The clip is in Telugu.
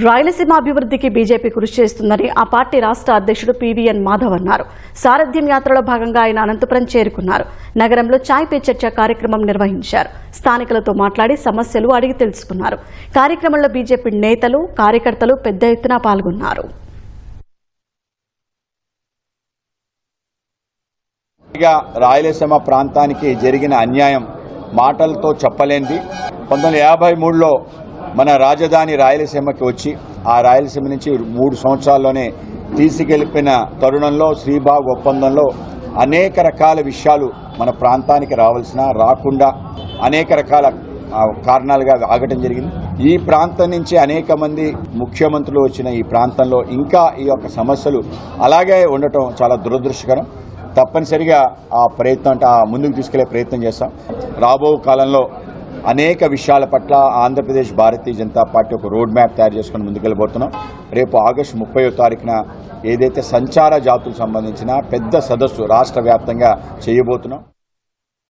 రాయలసీమ అభివృద్ధికి బీజేపీ కృషి చేస్తుందని ఆ పార్టీ రాష్ట్ర అధ్యక్షుడు పీవీఎన్ మాధవ్ అన్నారు. సారథ్యం యాత్రలో భాగంగా ఆయన అనంతపురం చేరుకున్నారు. నగరంలో చాయ్ పే చర్చ కార్యక్రమం నిర్వహించారు. స్థానికులతో మాట్లాడి సమస్యలు అడిగి తెలుసుకున్నారు. కార్యక్రమంలో బీజేపీ నేతలు కార్యకర్తలు పెద్ద ఎత్తున పాల్గొన్నారు. రాయలసీమ ప్రాంతానికి జరిగిన అన్యాయం మాటలతో చెప్పలేనిది. పంతొమ్మిది యాభై మూడులో మన రాజధాని రాయలసీమకి వచ్చి ఆ రాయలసీమ నుంచి మూడు సంవత్సరాల్లోనే తీసుకెళ్ళిపోయిన తరుణంలో శ్రీబాగ్ ఒప్పందంలో అనేక రకాల విషయాలు మన ప్రాంతానికి రావాల్సిన రాకుండా అనేక రకాల కారణాలుగా ఆగటం జరిగింది. ఈ ప్రాంతం నుంచి అనేక మంది ముఖ్యమంత్రులు వచ్చిన ఈ ప్రాంతంలో ఇంకా ఈ యొక్క సమస్యలు అలాగే ఉండటం చాలా దురదృష్టకరం. తప్పనిసరిగా ఆ ప్రయత్నం అంటే ఆ ముందుకు తీసుకెళ్ళే ప్రయత్నం చేస్తాం. రాబో కాలంలో అనేక విషయాల పట్ల ఆంధ్రప్రదేశ్ భారతీయ జనతా పార్టీ ఒక రోడ్ మ్యాప్ తయారు చేసుకుని ముందుకెళ్ళబోతున్నాం. రేపు ఆగస్టు ముప్పై తారీఖున ఏదైతే సంచార జాతులకు సంబంధించిన పెద్ద సదస్సు రాష్ట్ర వ్యాప్తంగా చేయబోతున్నాం.